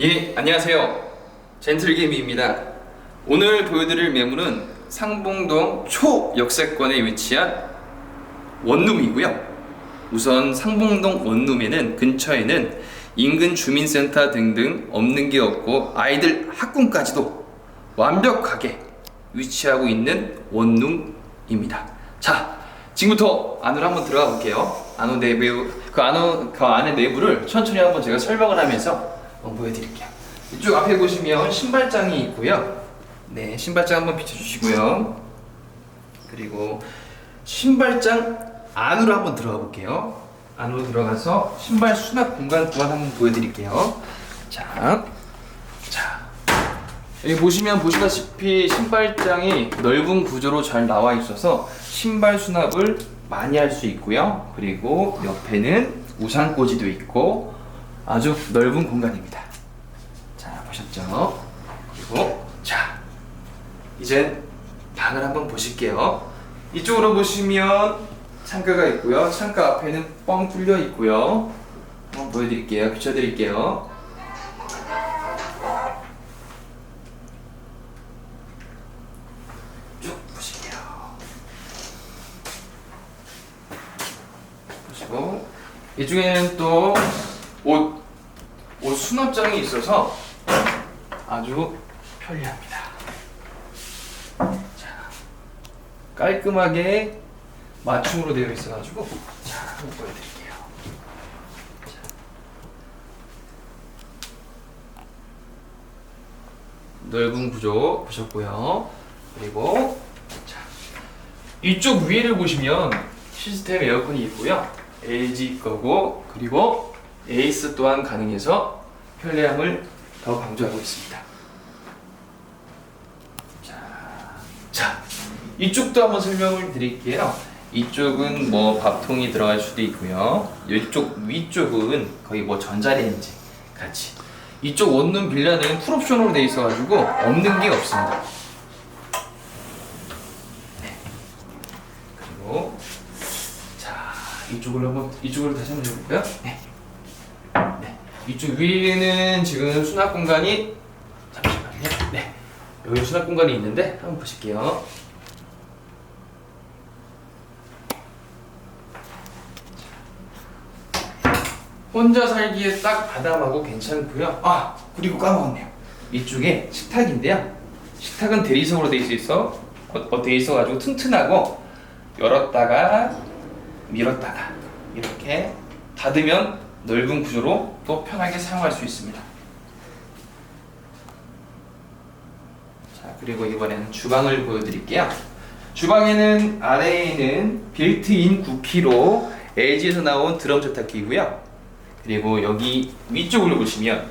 예, 안녕하세요. 젠틀게임입니다. 오늘 보여드릴 매물은 상봉동 초역세권에 위치한 원룸이고요. 우선 상봉동 원룸에는 근처에는 인근 주민센터 등등 없는 게 없고 아이들 학군까지도 완벽하게 위치하고 있는 원룸입니다. 자, 지금부터 안으로 한번 들어가 볼게요. 안으로 내부 그 안으로 그 안의 내부를 천천히 한번 제가 설명을 하면서 한번 보여드릴게요. 이쪽 앞에 보시면 신발장이 있고요. 네, 신발장 한번 비춰주시고요. 그리고 신발장 안으로 한번 들어가 볼게요. 안으로 들어가서 신발 수납 공간 또한 한번 보여드릴게요. 자, 자, 여기 보시면 보시다시피 신발장이 넓은 구조로 잘 나와 있어서 신발 수납을 많이 할 수 있고요. 그리고 옆에는 우산꽂이도 있고 아주 넓은 공간입니다. 자, 보셨죠? 그리고 자, 이제 방을 한번 보실게요. 이쪽으로 보시면 창가가 있고요. 창가 앞에는 뻥 뚫려 있고요. 한번 보여드릴게요. 비춰드릴게요. 쭉 보실게요. 보시고 이 중에는 또 옷, 옷 수납장이 있어서 아주 편리합니다. 자, 깔끔하게 맞춤으로 되어 있어가지고 자 한번 보여드릴게요. 자. 넓은 구조 보셨고요. 그리고 자, 이쪽 위를 보시면 시스템 에어컨이 있고요. LG 거고 그리고 에이스 또한 가능해서 편리함을 더 강조하고 있습니다. 자, 자 이쪽도 한번 설명을 드릴게요. 이쪽은 뭐 밥통이 들어갈 수도 있고요. 이쪽 위쪽은 거의 뭐 전자레인지 같이. 이쪽 원룸 빌라는 풀옵션으로 되어 있어가지고 없는 게 없습니다. 네. 그리고 자 이쪽으로 한번 이쪽으로 다시 한번 해볼까요? 네. 네. 이쪽 위에는 지금 수납 공간이 잠시만요. 네. 여기 수납 공간이 있는데 한번 보실게요. 혼자 살기에 딱 바담하고 괜찮고요. 아 그리고 까먹었네요. 이쪽에 식탁인데요. 식탁은 대리석으로 돼 있어 어, 어, 돼 있어 가지고 튼튼하고 열었다가 밀었다가 이렇게 닫으면 넓은 구조로 또 편하게 사용할 수 있습니다. 자 그리고 이번에는 주방을 보여드릴게요. 주방에는 아래에는 빌트인 9kg LG에서 나온 드럼 세탁기이고요. 그리고 여기 위쪽으로 보시면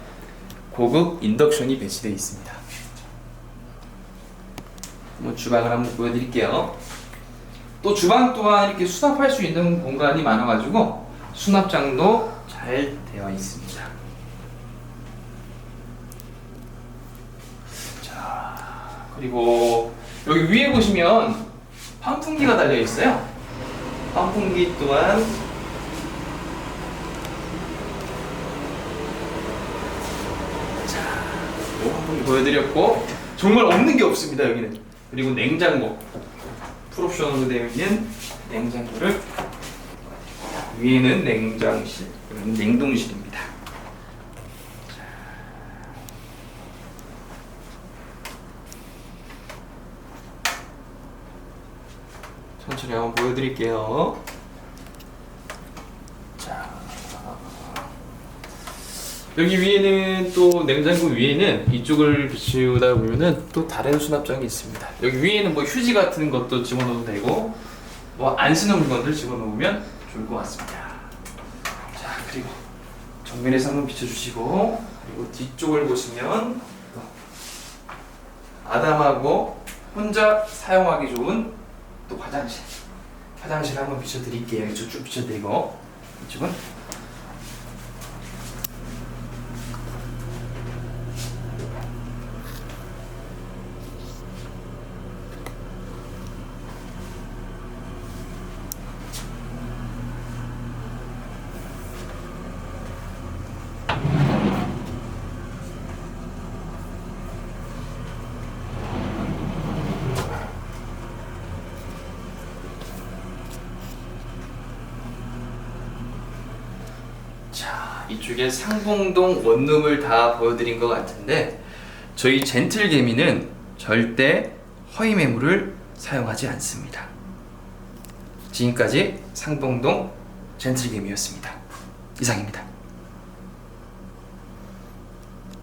고급 인덕션이 배치되어 있습니다. 한번 주방을 한번 보여드릴게요. 또 주방 또한 이렇게 수납할 수 있는 공간이 많아가지고 수납장도 잘 되어 있습니다. 자 그리고 여기 위에 보시면 환풍기가 달려 있어요. 환풍기 또한 요 한번 보여드렸고 정말 없는 게 없습니다 여기는 그리고 냉장고 풀옵션으로 되어 있는 냉장고를 위에는 냉장실 여기는 냉동실입니다 자. 천천히 한번 보여드릴게요 자 여기 위에는 또 냉장고 위에는 이쪽을 비추다 보면은 또 다른 수납장이 있습니다. 여기 위에는 뭐 휴지 같은 것도 집어넣어도 되고 뭐 안 쓰는 물건들 집어넣으면 좋을 것 같습니다. 자 그리고 정면에서 한번 비춰주시고 그리고 뒤쪽을 보시면 또 아담하고 혼자 사용하기 좋은 또 화장실 화장실 한번 비춰드릴게요. 이쪽 쭉 비춰드리고 이쪽은 이쪽에 상봉동 원룸을 다 보여드린 것 같은데 저희 젠틀개미는 절대 허위 매물을 사용하지 않습니다. 지금까지 상봉동 젠틀개미였습니다. 이상입니다.